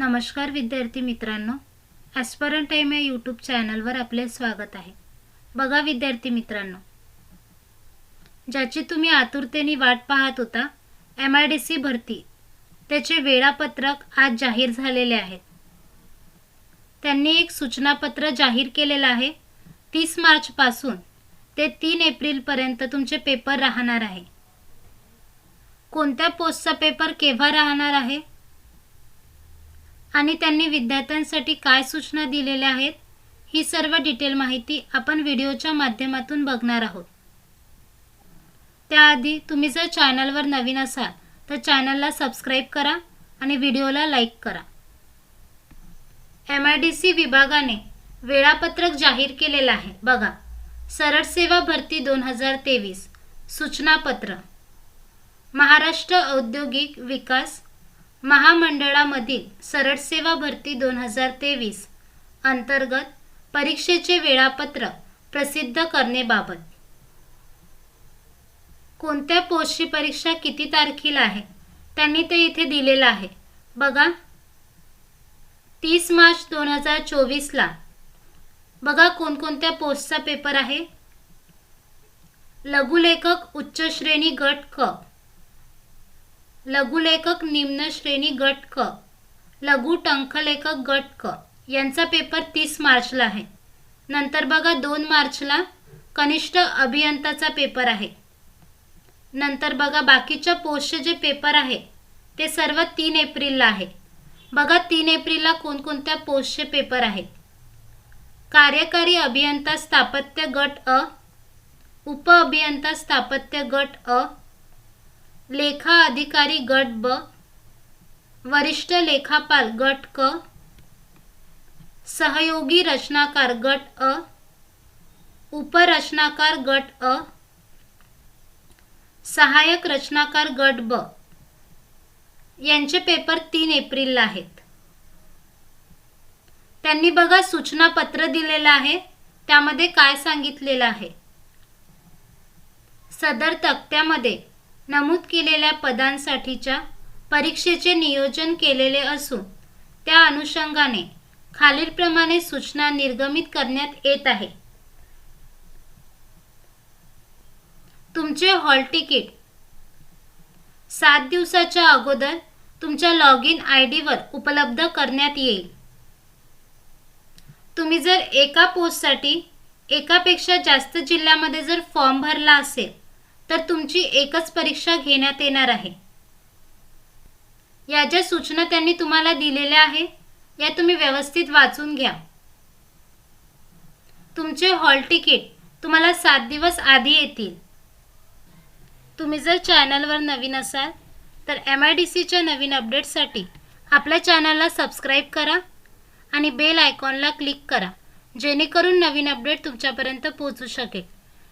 नमस्कार विद्यार्थी मित्रांनो ॲस्परंट टाईम या यूट्यूब चॅनलवर आपले स्वागत आहे. बघा विद्यार्थी मित्रांनो ज्याची तुम्ही आतुरतेने वाट पाहत होता एम आय डी सी भरती त्याचे वेळापत्रक आज जाहीर झालेले आहेत. त्यांनी एक सूचनापत्र जाहीर केलेलं आहे तीस मार्चपासून ते तीन एप्रिलपर्यंत तुमचे पेपर राहणार आहे. कोणत्या पोस्टचा पेपर केव्हा राहणार आहे? आणि त्यांनी विद्यार्थ्यांसाठी काय सूचना दिलेल्या आहेत ही सर्व डिटेल माहिती आपण व्हिडिओच्या माध्यमातून बघणार आहोत. त्याआधी तुम्ही जर चॅनलवर नवीन असाल तर चॅनलला सबस्क्राईब करा आणि व्हिडिओला लाईक करा. एम आय डी सी विभागाने वेळापत्रक जाहीर केलेलं आहे. बघा सरळ सेवा भरती दोन हजार तेवीस सूचनापत्र. महाराष्ट्र औद्योगिक विकास महामंडळामधील सरळ सेवा भरती दोन हजार तेवीस अंतर्गत परीक्षेचे वेळापत्रक प्रसिद्ध करणेबाबत कोणत्या पोस्टची परीक्षा किती तारखेला आहे? त्यांनी ते इथे दिलेलं आहे. बघा. तीस मार्च दोन हजार चोवीसला. बघा कोणकोणत्या पोस्टचा पेपर आहे? लघुलेखक उच्च श्रेणी गट क. लघुलेखक निम्न श्रेणी गट क. लघु टंकलेखक गट क. यांचा पेपर तीस मार्चला आहे. नंतर बघा दोन मार्चला कनिष्ठ अभियंताचा पेपर आहे. नंतर बघा बाकीच्या पोस्टचे जे पेपर आहे ते सर्व तीन एप्रिलला आहे. बघा तीन एप्रिलला कोणकोणत्या पोस्टचे पेपर आहेत. कार्यकारी अभियंता स्थापत्य गट अ उप अभियंता स्थापत्य गट अ लेखा अधिकारी गट ब वरिष्ठ लेखापाल गट क सहयोगी रचनाकार गट अ उपरचनाकार गट अ सहाय्यक रचनाकार गट ब. यांचे पेपर तीन एप्रिलला आहेत. त्यांनी बघा सूचना पत्र दिलेलं आहे त्यामध्ये काय सांगितलेलं आहे. सदर तक्त्यामध्ये नमूद केलेल्या पदांसाठीच्या परीक्षेचे नियोजन केलेले असून त्या अनुषंगाने खालीलप्रमाणे सूचना निर्गमित करण्यात येत आहे. तुमचे हॉल तिकीट. सात दिवसाच्या अगोदर तुमच्या लॉग इन आय डीवर उपलब्ध करण्यात येईल. तुम्ही जर एका पोस्टसाठी एकापेक्षा जास्त जिल्ह्यामध्ये जर फॉर्म भरला असेल तर तुमची एकच परीक्षा घेण्यात येणार आहे. या ज्या सूचना त्यांनी तुम्हाला दिलेल्या आहे या तुम्ही व्यवस्थित वाचून घ्या. तुमचे हॉल तिकीट तुम्हाला सात दिवस आधी येतील. तुम्ही जर चॅनलवर नवीन असाल तर एम आय डी सीच्या नवीन अपडेट्ससाठी आपल्या चॅनलला सबस्क्राईब करा आणि बेल आयकॉनला क्लिक करा जेणेकरून नवीन अपडेट तुमच्यापर्यंत पोहोचू शकेल.